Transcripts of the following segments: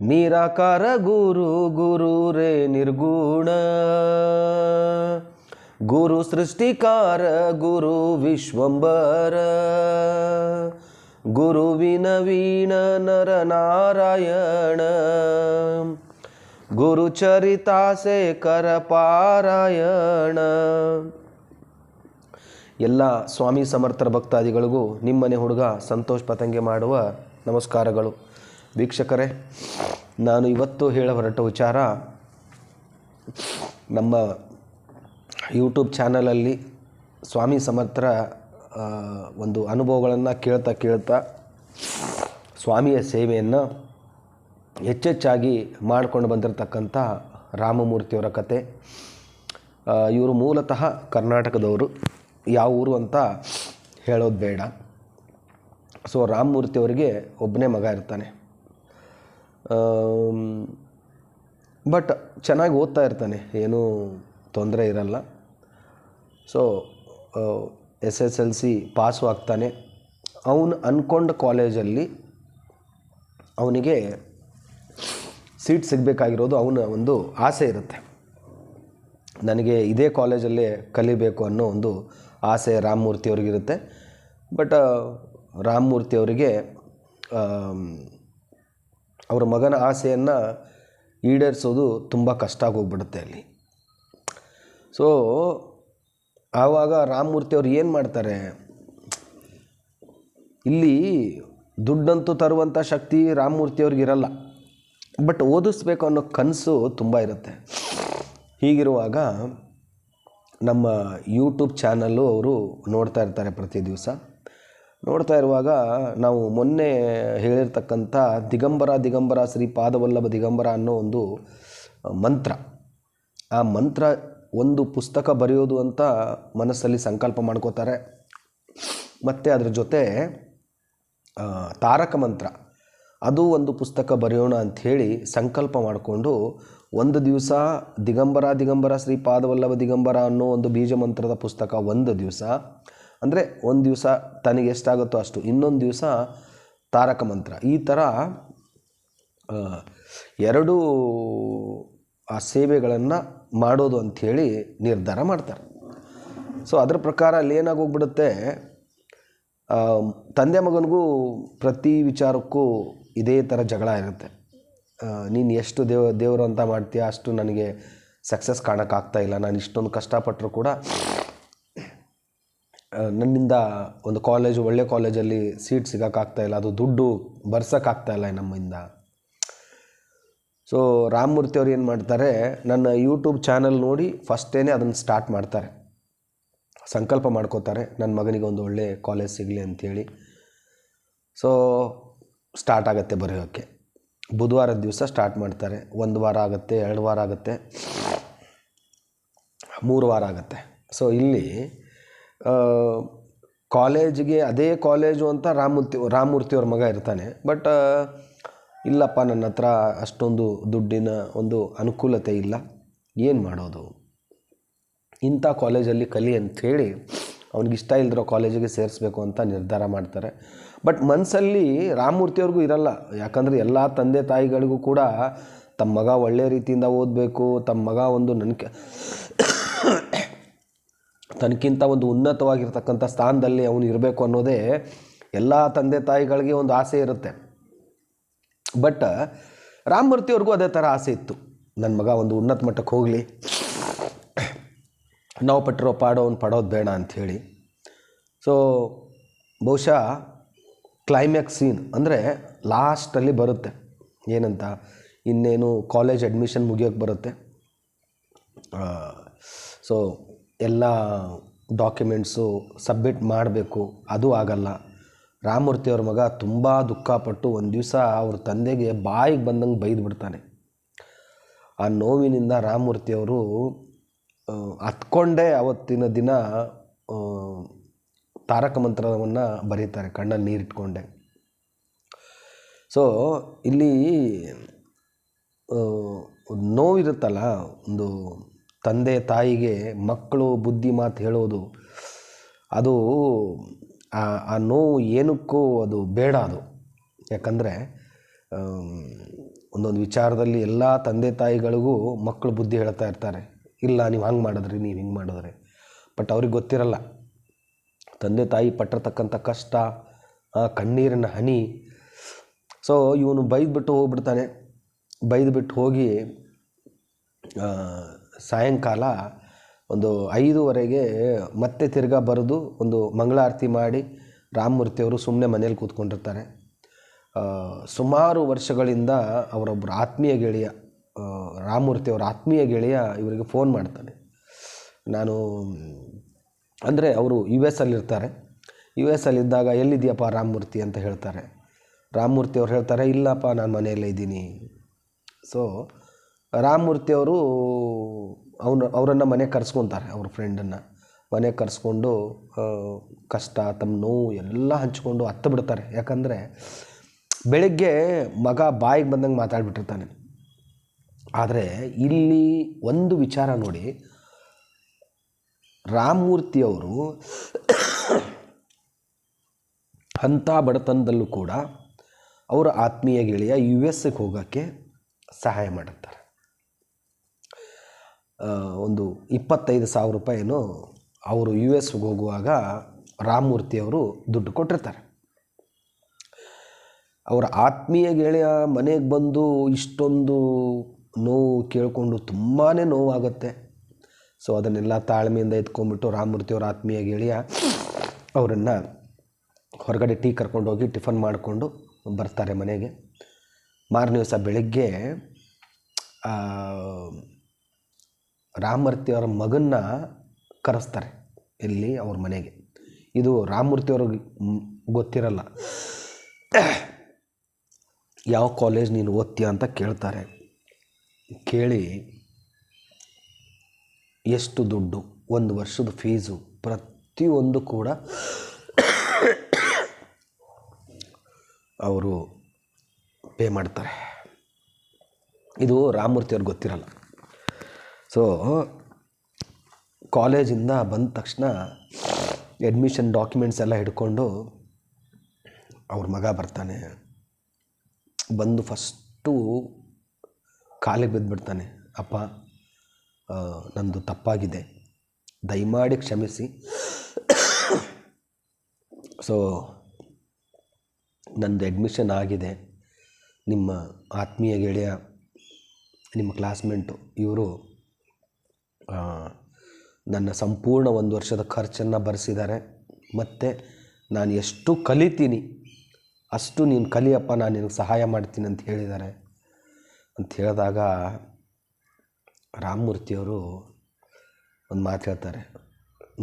ನಿರಾಕಾರ ಗುರು ಗುರು ರೇ ನಿರ್ಗುಣ. ಗುರು ಸೃಷ್ಟಿಕಾರ ಗುರು ವಿಶ್ವಂಬರ. ಗುರುವಿನ ವೀಣ ನರ ನಾರಾಯಣ. ಗುರು ಚರಿತಾಸೆ ಕರ ಪಾರಾಯಣ. ಎಲ್ಲ ಸ್ವಾಮಿ ಸಮರ್ಥರ ಭಕ್ತಾದಿಗಳಿಗೂ ನಿಮ್ಮನೆ ಹುಡುಗ ಸಂತೋಷ್ ಪತಂಗೆ ಮಾಡುವ ನಮಸ್ಕಾರಗಳು. ವೀಕ್ಷಕರೇ, ನಾನು ಇವತ್ತು ಹೇಳ ಹೊರಟ ವಿಚಾರ ನಮ್ಮ ಯೂಟ್ಯೂಬ್ ಚಾನಲಲ್ಲಿ ಸ್ವಾಮಿ ಸಮರ್ಥರ ಒಂದು ಅನುಭವಗಳನ್ನು ಕೇಳ್ತಾ ಕೇಳ್ತಾ ಸ್ವಾಮಿಯ ಸೇವೆಯನ್ನು ಹೆಚ್ಚೆಚ್ಚಾಗಿ ಮಾಡಿಕೊಂಡು ಬಂದಿರತಕ್ಕಂಥ ರಾಮಮೂರ್ತಿಯವರ ಕತೆ. ಇವರು ಮೂಲತಃ ಕರ್ನಾಟಕದವರು, ಯಾವ ಊರು ಅಂತ ಹೇಳೋದು ಬೇಡ. ಸೊ, ರಾಮಮೂರ್ತಿಯವರಿಗೆ ಒಬ್ಬನೇ ಮಗ ಇರ್ತಾನೆ. ಬಟ್ ಚೆನ್ನಾಗಿ ಓದ್ತಾ ಇರ್ತಾನೆ, ಏನೂ ತೊಂದರೆ ಇರಲ್ಲ. So S S L C pass ಆಗ್ತಾನೆ. ಅವನು ಅಂದ್ಕೊಂಡ ಕಾಲೇಜಲ್ಲಿ ಅವನಿಗೆ ಸೀಟ್ ಸಿಗಬೇಕಾಗಿರೋದು ಅವನ ಒಂದು ಆಸೆ ಇರುತ್ತೆ. ನನಗೆ ಇದೇ ಕಾಲೇಜಲ್ಲೇ ಕಲಿಬೇಕು ಅನ್ನೋ ಒಂದು ಆಸೆ ರಾಮಮೂರ್ತಿಯವ್ರಿಗಿರುತ್ತೆ ಬಟ್ ರಾಮಮೂರ್ತಿ ಅವರಿಗೆ ಅವರ ಮಗನ ಆಸೆಯನ್ನು ಈಡೇರಿಸೋದು ತುಂಬ ಕಷ್ಟ ಆಗೋಗ್ಬಿಡುತ್ತೆ ಅಲ್ಲಿ. ಸೊ ಆವಾಗ ರಾಮಮೂರ್ತಿ ಅವರು ಏನು ಮಾಡ್ತಾರೆ? ಇಲ್ಲಿ ದುಡ್ಡಂತೂ ತರುವಂಥ ಶಕ್ತಿ ರಾಮಮೂರ್ತಿ ಅವ್ರಿಗೆ ಇರಲ್ಲ. ಬಟ್ ಓದಿಸ್ಬೇಕು ಅನ್ನೋ ಕನಸು ತುಂಬ ಇರುತ್ತೆ. ಹೀಗಿರುವಾಗ ನಮ್ಮ ಯೂಟ್ಯೂಬ್ ಚಾನಲ್ಲು ಅವರು ನೋಡ್ತಾ ಇರ್ತಾರೆ ಪ್ರತಿ ದಿವಸ. ನೋಡ್ತಾ ಇರುವಾಗ ನಾವು ಮೊನ್ನೆ ಹೇಳಿರ್ತಕ್ಕಂಥ ದಿಗಂಬರ ದಿಗಂಬರ ಶ್ರೀ ಪಾದವಲ್ಲಭ ದಿಗಂಬರ ಅನ್ನೋ ಒಂದು ಮಂತ್ರ. ಆ ಮಂತ್ರ ಒಂದು ಪುಸ್ತಕ ಬರೆಯೋದು ಅಂತ ಮನಸ್ಸಲ್ಲಿ ಸಂಕಲ್ಪ ಮಾಡ್ಕೋತಾರೆ. ಮತ್ತು ಅದರ ಜೊತೆ ತಾರಕ ಮಂತ್ರ. ಅದು ಒಂದು ಪುಸ್ತಕ ಬರೆಯೋಣ ಅಂಥೇಳಿ ಸಂಕಲ್ಪ ಮಾಡಿಕೊಂಡು ಒಂದು ದಿವಸ ದಿಗಂಬರ ದಿಗಂಬರ ಶ್ರೀ ಪಾದವಲ್ಲಭ ದಿಗಂಬರ ಅನ್ನೋ ಒಂದು ಬೀಜ ಮಂತ್ರದ ಪುಸ್ತಕ ಒಂದು ದಿವಸ ಅಂದರೆ ಒಂದು ದಿವಸ ತನಗೆ ಎಷ್ಟಾಗುತ್ತೋ ಅಷ್ಟು. ಇನ್ನೊಂದು ದಿವಸ ತಾರಕ ಮಂತ್ರ. ಈ ಥರ ಎರಡೂ ಆ ಸೇವೆಗಳನ್ನು ಮಾಡೋದು ಅಂಥೇಳಿ ನಿರ್ಧಾರ ಮಾಡ್ತಾರೆ. ಸೊ ಅದರ ಪ್ರಕಾರ ಅಲ್ಲಿ ಏನಾಗೋಗ್ಬಿಡುತ್ತೆ ತಂದೆ ಮಗನಿಗೂ ಪ್ರತಿ ವಿಚಾರಕ್ಕೂ ಇದೇ ಥರ ಜಗಳ ಇರುತ್ತೆ. ನೀನು ಎಷ್ಟು ದೇವ, ದೇವರು ಅಂತ ಮಾಡ್ತೀಯ ಅಷ್ಟು ನನಗೆ ಸಕ್ಸಸ್ ಕಾಣೋಕ್ಕಾಗ್ತಾ ಇಲ್ಲ. ನಾನು ಇಷ್ಟೊಂದು ಕಷ್ಟಪಟ್ಟರು ಕೂಡ ನನ್ನಿಂದ ಒಂದು ಕಾಲೇಜು ಒಳ್ಳೆ ಕಾಲೇಜಲ್ಲಿ ಸೀಟ್ ಸಿಗೋಕ್ಕಾಗ್ತಾಯಿಲ್ಲ ಅದು ದುಡ್ಡು ಬರ್ಸೋಕ್ಕಾಗ್ತಾಯಿಲ್ಲ ನಮ್ಮಿಂದ. ಸೊ ರಾಮಮೂರ್ತಿ ಅವ್ರು ಏನು ಮಾಡ್ತಾರೆ, ನನ್ನ ಯೂಟ್ಯೂಬ್ ಚಾನಲ್ ನೋಡಿ ಫಸ್ಟೇನೆ ಅದನ್ನು ಸ್ಟಾರ್ಟ್ ಮಾಡ್ತಾರೆ. ಸಂಕಲ್ಪ ಮಾಡ್ಕೋತಾರೆ ನನ್ನ ಮಗನಿಗೆ ಒಂದು ಒಳ್ಳೆ ಕಾಲೇಜ್ ಸಿಗಲಿ ಅಂಥೇಳಿ ಸೊ ಸ್ಟಾರ್ಟ್ ಆಗುತ್ತೆ ಬರೆಯೋಕ್ಕೆ ಬುಧವಾರದ ದಿವಸ ಸ್ಟಾರ್ಟ್ ಮಾಡ್ತಾರೆ, ಒಂದು ವಾರ ಆಗುತ್ತೆ, ಎರಡು ವಾರ ಆಗುತ್ತೆ, ಮೂರು ವಾರ ಆಗುತ್ತೆ. ಸೊ ಇಲ್ಲಿ ಕಾಲೇಜಿಗೆ ಅದೇ ಕಾಲೇಜು ಅಂತ ರಾಮಮೂರ್ತಿ, ರಾಮಮೂರ್ತಿಯವ್ರ ಮಗ ಇರ್ತಾನೆ. ಬಟ್ ಇಲ್ಲಪ್ಪ ನನ್ನ ಹತ್ರ ಅಷ್ಟೊಂದು ದುಡ್ಡಿನ ಒಂದು ಅನುಕೂಲತೆ ಇಲ್ಲ. ಏನು ಮಾಡೋದು? ಇಂಥ ಕಾಲೇಜಲ್ಲಿ ಕಲಿ ಅಂಥೇಳಿ ಅವನಿಗಿಷ್ಟ ಇಷ್ಟ ಇಲ್ದಿರೋ ಕಾಲೇಜಿಗೆ ಸೇರಿಸ್ಬೇಕು ಅಂತ ನಿರ್ಧಾರ ಮಾಡ್ತಾರೆ. ಬಟ್ ಮನಸ್ಸಲ್ಲಿ ರಾಮಮೂರ್ತಿಯವ್ರಿಗೂ ಇರಲ್ಲ. ಯಾಕಂದರೆ ಎಲ್ಲ ತಂದೆ ತಾಯಿಗಳಿಗೂ ಕೂಡ ತಮ್ಮ ಮಗ ಒಳ್ಳೆ ರೀತಿಯಿಂದ ಓದಬೇಕು, ತಮ್ಮ ಮಗ ಒಂದು ನನಗೆ ತನಗಿಂತ ಒಂದು ಉನ್ನತವಾಗಿರ್ತಕ್ಕಂಥ ಸ್ಥಾನದಲ್ಲಿ ಅವನು ಇರಬೇಕು ಅನ್ನೋದೇ ಎಲ್ಲ ತಂದೆ ತಾಯಿಗಳಿಗೆ ಒಂದು ಆಸೆ ಇರುತ್ತೆ. ಬಟ್ ರಾಮಮೂರ್ತಿಯವ್ರಿಗೂ ಅದೇ ಥರ ಆಸೆ ಇತ್ತು. ನನ್ನ ಮಗ ಒಂದು ಉನ್ನತ ಮಟ್ಟಕ್ಕೆ ಹೋಗಲಿ. ನಾವು ಪಟ್ಟಿರೋ ಪಾಡೋ ಅವ್ನು ಪಡೋದು ಬೇಡ ಅಂಥೇಳಿ ಸೊ ಬಹುಶಃ ಕ್ಲೈಮ್ಯಾಕ್ಸ್ ಸೀನ್ ಅಂದರೆ ಲಾಸ್ಟಲ್ಲಿ ಬರುತ್ತೆ. ಏನಂತ? ಇನ್ನೇನು ಕಾಲೇಜ್ ಅಡ್ಮಿಷನ್ ಮುಗಿಯೋಕ್ಕೆ ಬರುತ್ತೆ. ಸೊ ಎಲ್ಲ ಡಾಕ್ಯುಮೆಂಟ್ಸು ಸಬ್ಮಿಟ್ ಮಾಡಬೇಕು. ಅದು ಆಗಲ್ಲ. ರಾಮಮೂರ್ತಿಯವ್ರ ಮಗ ತುಂಬ ದುಃಖಪಟ್ಟು ಒಂದು ದಿವಸ ಅವ್ರ ತಂದೆಗೆ ಬಾಯಿಗೆ ಬಂದಂಗೆ ಬೈದು ಬಿಡ್ತಾನೆ. ಆ ನೋವಿನಿಂದ ರಾಮಮೂರ್ತಿಯವರು ಹತ್ಕೊಂಡೇ ಅವತ್ತಿನ ದಿನ ತಾರಕ ಮಂತ್ರವನ್ನು ಬರೀತಾರೆ, ಕಣ್ಣಲ್ಲಿ ನೀರಿಟ್ಕೊಂಡೆ ಸೊ ಇಲ್ಲಿ ನೋವಿರುತ್ತಲ್ಲ, ಒಂದು ತಂದೆ ತಾಯಿಗೆ ಮಕ್ಕಳು ಬುದ್ಧಿ ಮಾತು ಹೇಳೋದು, ಅದು ಆ ನೋವು ಏನಕ್ಕೂ ಅದು ಬೇಡ ಅದು. ಯಾಕಂದರೆ ಒಂದೊಂದು ವಿಚಾರದಲ್ಲಿ ಎಲ್ಲ ತಂದೆ ತಾಯಿಗಳಿಗೂ ಮಕ್ಕಳು ಬುದ್ಧಿ ಹೇಳ್ತಾ ಇರ್ತಾರೆ, ಇಲ್ಲ ನೀವು ಹಂಗೆ ಮಾಡಿದ್ರಿ, ನೀವು ಹಿಂಗೆ ಮಾಡಿದ್ರಿ. ಬಟ್ ಅವ್ರಿಗೆ ಗೊತ್ತಿರಲ್ಲ, ತಂದೆ ತಾಯಿ ಪಟ್ಟಿರ್ತಕ್ಕಂಥ ಕಷ್ಟ ಕಣ್ಣೀರಿನ ಹನಿ. ಸೊ ಇವನು ಬೈದ್ಬಿಟ್ಟು ಹೋಗ್ಬಿಡ್ತಾನೆ. ಬೈದ್ಬಿಟ್ಟು ಹೋಗಿ ಸಾಯಂಕಾಲ ಒಂದು ಐದುವರೆಗೆ ಮತ್ತೆ ತಿರ್ಗಾ ಬರೆದು ಒಂದು ಮಂಗಳಾರತಿ ಮಾಡಿ ರಾಮಮೂರ್ತಿಯವರು ಸುಮ್ಮನೆ ಮನೇಲಿ ಕೂತ್ಕೊಂಡಿರ್ತಾರೆ. ಸುಮಾರು ವರ್ಷಗಳಿಂದ ಅವರೊಬ್ಬರು ಆತ್ಮೀಯ ಗೆಳೆಯ ರಾಮಮೂರ್ತಿಯವರ ಆತ್ಮೀಯ ಗೆಳೆಯ ಇವರಿಗೆ ಫೋನ್ ಮಾಡ್ತಾನೆ. ನಾನು, ಅಂದರೆ ಅವರು ಯು ಎಸ್ ಅಲ್ಲಿರ್ತಾರೆ ಯು ಎಸ್ ಅಲ್ಲಿದ್ದಾಗ ಎಲ್ಲಿದೆಯಪ್ಪ ರಾಮಮೂರ್ತಿ ಅಂತ ಹೇಳ್ತಾರೆ. ರಾಮಮೂರ್ತಿ ಅವ್ರು ಹೇಳ್ತಾರೆ, ಇಲ್ಲಪ್ಪ ನಾನು ಮನೆಯಲ್ಲೇ ಇದ್ದೀನಿ. ಸೊ ರಾಮಮೂರ್ತಿಯವರು ಅವನು, ಅವರನ್ನು ಮನೆಗೆ ಕರೆಸ್ಕೊತಾರೆ, ಅವ್ರ ಫ್ರೆಂಡನ್ನು ಮನೆಗೆ ಕರೆಸ್ಕೊಂಡು ಕಷ್ಟ ತಮ್ಮ ನೋವು ಎಲ್ಲ ಹಂಚ್ಕೊಂಡು ಹತ್ತು ಬಿಡ್ತಾರೆ. ಯಾಕಂದರೆ ಬೆಳಗ್ಗೆ ಮಗ ಬಾಯಿಗೆ ಬಂದಂಗೆ ಮಾತಾಡ್ಬಿಟ್ಟಿರ್ತಾನೆ. ಆದರೆ ಇಲ್ಲಿ ಒಂದು ವಿಚಾರ ನೋಡಿ. ರಾಮಮೂರ್ತಿಯವರು ಅಂಥ ಬಡತನದಲ್ಲೂ ಕೂಡ ಅವರ ಆತ್ಮೀಯ ಗೆಳೆಯ ಯು ಎಸ್ಗೆ ಹೋಗೋಕ್ಕೆ ಸಹಾಯ ಮಾಡುತ್ತಾರೆ ಒಂದು ಇಪ್ಪತ್ತೈದು ಸಾವಿರ ರೂಪಾಯಿಯನ್ನು ಅವರು ಯು ಎಸ್ಗೆ ಹೋಗುವಾಗ ರಾಮಮೂರ್ತಿಯವರು ದುಡ್ಡು ಕೊಟ್ಟಿರ್ತಾರೆ. ಅವರ ಆತ್ಮೀಯ ಗೆಳೆಯ ಮನೆಗೆ ಬಂದು ಇಷ್ಟೊಂದು ನೋವು ಕೇಳಿಕೊಂಡು ತುಂಬಾ ನೋವಾಗುತ್ತೆ. ಸೊ, ಅದನ್ನೆಲ್ಲ ತಾಳ್ಮೆಯಿಂದ ಎತ್ಕೊಂಡ್ಬಿಟ್ಟು ರಾಮಮೂರ್ತಿಯವರ ಆತ್ಮೀಯ ಗೆಳೆಯ ಅವರನ್ನು ಹೊರಗಡೆ ಟೀ ಕರ್ಕೊಂಡು ಹೋಗಿ ಟಿಫನ್ ಮಾಡಿಕೊಂಡು ಬರ್ತಾರೆ ಮನೆಗೆ. ಮಾರನೇ ದಿವಸ ಬೆಳಗ್ಗೆ ರಾಮಮೂರ್ತಿಯವರ ಮಗನ್ನ ಕರೆಸ್ತಾರೆ ಇಲ್ಲಿ ಅವ್ರ ಮನೆಗೆ. ಇದು ರಾಮಮೂರ್ತಿಯವ್ರಿಗೆ ಅವ್ರಿಗೆ ಗೊತ್ತಿರಲ್ಲ. ಯಾವ ಕಾಲೇಜ್ ನೀನು ಓದ್ತೀಯ ಅಂತ ಕೇಳ್ತಾರೆ. ಕೇಳಿ ಎಷ್ಟು ದುಡ್ಡು, ಒಂದು ವರ್ಷದ ಫೀಸು ಪ್ರತಿಯೊಂದು ಕೂಡ ಅವರು ಪೇ ಮಾಡ್ತಾರೆ. ಇದು ರಾಮಮೂರ್ತಿ ಅವ್ರಿಗೆ ಗೊತ್ತಿರಲ್ಲ. ಸೊ ಕಾಲೇಜಿಂದ ಬಂದ ತಕ್ಷಣ ಅಡ್ಮಿಷನ್ ಡಾಕ್ಯುಮೆಂಟ್ಸ್ ಎಲ್ಲ ಹಿಡ್ಕೊಂಡು ಅವ್ರ ಮಗ ಬರ್ತಾನೆ. ಬಂದು ಫಸ್ಟು ಕಾಲಿಗೆ ಬಿದ್ದುಬಿಡ್ತಾನೆ ಅಪ್ಪ ನಂದು ತಪ್ಪಾಗಿದೆ. ದಯಮಾಡಿ ಕ್ಷಮಿಸಿ. ಸೊ ನಂದು ಅಡ್ಮಿಷನ್ ಆಗಿದೆ. ನಿಮ್ಮ ಆತ್ಮೀಯ ಗೆಳೆಯ, ನಿಮ್ಮ ಕ್ಲಾಸ್ಮೇಟು ಇವರು ನನ್ನ ಸಂಪೂರ್ಣ ಒಂದು ವರ್ಷದ ಖರ್ಚನ್ನು ಭರಿಸಿದ್ದಾರೆ ಮತ್ತು ನಾನು ಎಷ್ಟು ಕಲಿತೀನಿ, ಅಷ್ಟು ನೀನು ಕಲಿಯಪ್ಪ, ನಾನು ನಿನಗೆ ಸಹಾಯ ಮಾಡ್ತೀನಿ ಅಂತ ಹೇಳಿದ್ದಾರೆ. ಅಂತ ಹೇಳಿದಾಗ ರಾಮಮೂರ್ತಿಯವರು ಒಂದು ಮಾತು ಹೇಳ್ತಾರೆ,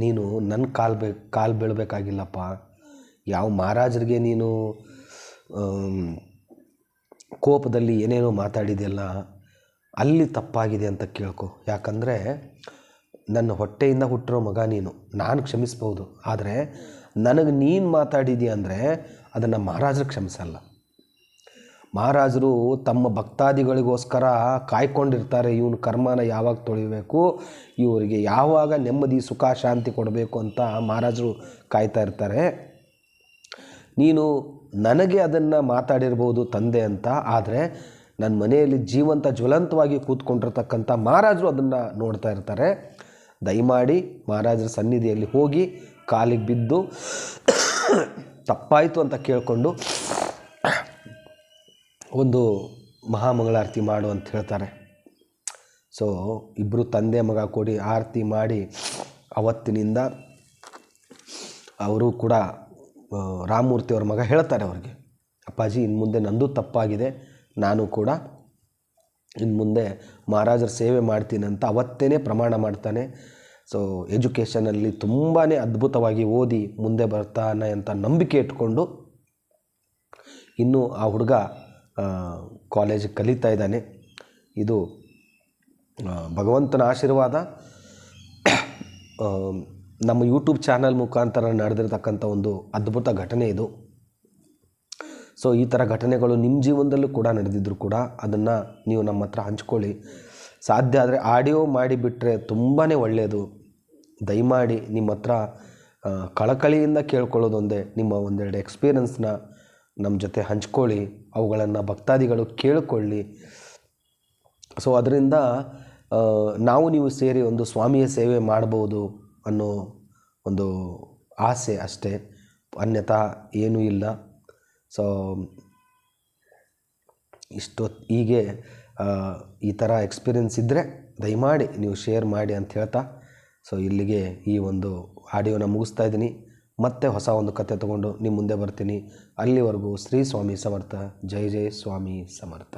ನೀನು ನನ್ನ ಕಾಲು ಬೇ, ಕಾಲು ಬೀಳಬೇಕಾಗಿಲ್ಲಪ್ಪ. ಯಾವ ಮಹಾರಾಜರಿಗೆ ನೀನು ಕೋಪದಲ್ಲಿ ಏನೇನೋ ಮಾತಾಡಿದೆಯಲ್ಲ ಅಲ್ಲಿ ತಪ್ಪಾಗಿದೆ ಅಂತ ಕೇಳ್ಕೊ. ಯಾಕಂದರೆ ನನ್ನ ಹೊಟ್ಟೆಯಿಂದ ಹುಟ್ಟಿರೋ ಮಗ ನೀನು. ನಾನು ಕ್ಷಮಿಸ್ಬೋದು. ಆದರೆ ನನಗೆ ನೀನು ಮಾತಾಡಿದೀಯ ಅಂದರೆ ಅದನ್ನು ಮಹಾರಾಜರು ಕ್ಷಮಿಸಲ್ಲ. ಮಹಾರಾಜರು ತಮ್ಮ ಭಕ್ತಾದಿಗಳಿಗೋಸ್ಕರ ಕಾಯ್ಕೊಂಡಿರ್ತಾರೆ ಇವನು ಕರ್ಮನ ಯಾವಾಗ ತೊಳಿಬೇಕು, ಇವರಿಗೆ ಯಾವಾಗ ನೆಮ್ಮದಿ, ಸುಖ, ಶಾಂತಿ ಕೊಡಬೇಕು ಅಂತ ಮಹಾರಾಜರು ಕಾಯ್ತಾ ಇರ್ತಾರೆ. ನೀನು ನನಗೆ ಅದನ್ನು ಮಾತಾಡಿರ್ಬೋದು ತಂದೆ ಅಂತ, ಆದರೆ ನನ್ನ ಮನೆಯಲ್ಲಿ ಜೀವಂತ ಜ್ವಲಂತವಾಗಿ ಕೂತ್ಕೊಂಡಿರ್ತಕ್ಕಂಥ ಮಹಾರಾಜರು ಅದನ್ನು ನೋಡ್ತಾ ಇರ್ತಾರೆ. ದಯಮಾಡಿ ಮಹಾರಾಜರ ಸನ್ನಿಧಿಯಲ್ಲಿ ಹೋಗಿ ಕಾಲಿಗೆ ಬಿದ್ದು ತಪ್ಪಾಯಿತು ಅಂತ ಕೇಳಿಕೊಂಡು ಒಂದು ಮಹಾಮಂಗಳಾರತಿ ಮಾಡು ಅಂತ ಹೇಳ್ತಾರೆ. ಸೊ ಇಬ್ಬರು ತಂದೆ ಮಗ ಕೊಡಿ ಆರತಿ ಮಾಡಿ ಅವತ್ತಿನಿಂದ ಅವರು ಕೂಡ ರಾಮಮೂರ್ತಿಯವ್ರ ಮಗ ಹೇಳ್ತಾರೆ ಅವ್ರಿಗೆ, ಅಪ್ಪಾಜಿ ಇನ್ನು ಮುಂದೆ ನಂದು ತಪ್ಪಾಗಿದೆ. ನಾನು ಕೂಡ ಇನ್ನು ಮುಂದೆ ಮಹಾರಾಜರ ಸೇವೆ ಮಾಡ್ತೀನಿ ಅಂತ ಅವತ್ತೇ ಪ್ರಮಾಣ ಮಾಡ್ತಾನೆ. ಸೊ ಎಜುಕೇಷನಲ್ಲಿ ತುಂಬಾ ಅದ್ಭುತವಾಗಿ ಓದಿ ಮುಂದೆ ಬರ್ತಾನೆ ಅಂತ ನಂಬಿಕೆ ಇಟ್ಕೊಂಡು ಇನ್ನು ಆ ಹುಡುಗ ಕಾಲೇಜ್ ಕಲಿತಾ ಇದ್ದಾನೆ. ಇದು ಭಗವಂತನ ಆಶೀರ್ವಾದ. ನಮ್ಮ ಯೂಟ್ಯೂಬ್ ಚಾನಲ್ ಮುಖಾಂತರ ನಡೆದಿರ್ತಕ್ಕಂಥ ಒಂದು ಅದ್ಭುತ ಘಟನೆ ಇದು. ಸೊ ಈ ಥರ ಘಟನೆಗಳು ನಿಮ್ಮ ಜೀವನದಲ್ಲೂ ಕೂಡ ನಡೆದಿದ್ರು ಕೂಡ ಅದನ್ನು ನೀವು ನಮ್ಮ ಹತ್ರ ಹಂಚ್ಕೊಳ್ಳಿ. ಸಾಧ್ಯ ಆದರೆ ಆಡಿಯೋ ಮಾಡಿಬಿಟ್ರೆ ತುಂಬಾ ಒಳ್ಳೆಯದು ದಯಮಾಡಿ ನಿಮ್ಮ ಹತ್ರ ಕಳಕಳಿಯಿಂದ ಕೇಳ್ಕೊಳ್ಳೋದೊಂದೇ ನಿಮ್ಮ ಒಂದೆರಡು ಎಕ್ಸ್ಪೀರಿಯನ್ಸ್ನ ನಮ್ಮ ಜೊತೆ ಹಂಚ್ಕೊಳ್ಳಿ. ಅವುಗಳನ್ನು ಭಕ್ತಾದಿಗಳು ಕೇಳಿಕೊಳ್ಳಿ. ಸೊ ಅದರಿಂದ ನಾವು ನೀವು ಸೇರಿ ಒಂದು ಸ್ವಾಮಿಯ ಸೇವೆ ಮಾಡ್ಬೋದು ಅನ್ನೋ ಒಂದು ಆಸೆ ಅಷ್ಟೇ. ಅನ್ಯಥಾ ಏನೂ ಇಲ್ಲ. ಸೊ ಇಷ್ಟೊತ್ತು ಹೀಗೆ ಈ ಥರ ಎಕ್ಸ್ಪೀರಿಯನ್ಸ್ ಇದ್ದರೆ ದಯಮಾಡಿ ನೀವು ಶೇರ್ ಮಾಡಿ ಅಂತ ಹೇಳ್ತಾ ಸೊ ಇಲ್ಲಿಗೆ ಈ ಒಂದು ಆಡಿಯೋನ ಮುಗಿಸ್ತಾ ಇದ್ದೀನಿ. ಮತ್ತೆ ಹೊಸ ಒಂದು ಕತೆ ತಗೊಂಡು ನಿಮ್ಮ ಮುಂದೆ ಬರ್ತೀನಿ. ಅಲ್ಲಿವರೆಗೂ ಶ್ರೀ ಸ್ವಾಮಿ ಸಮರ್ಥ. ಜೈ ಜೈ ಸ್ವಾಮಿ ಸಮರ್ಥ.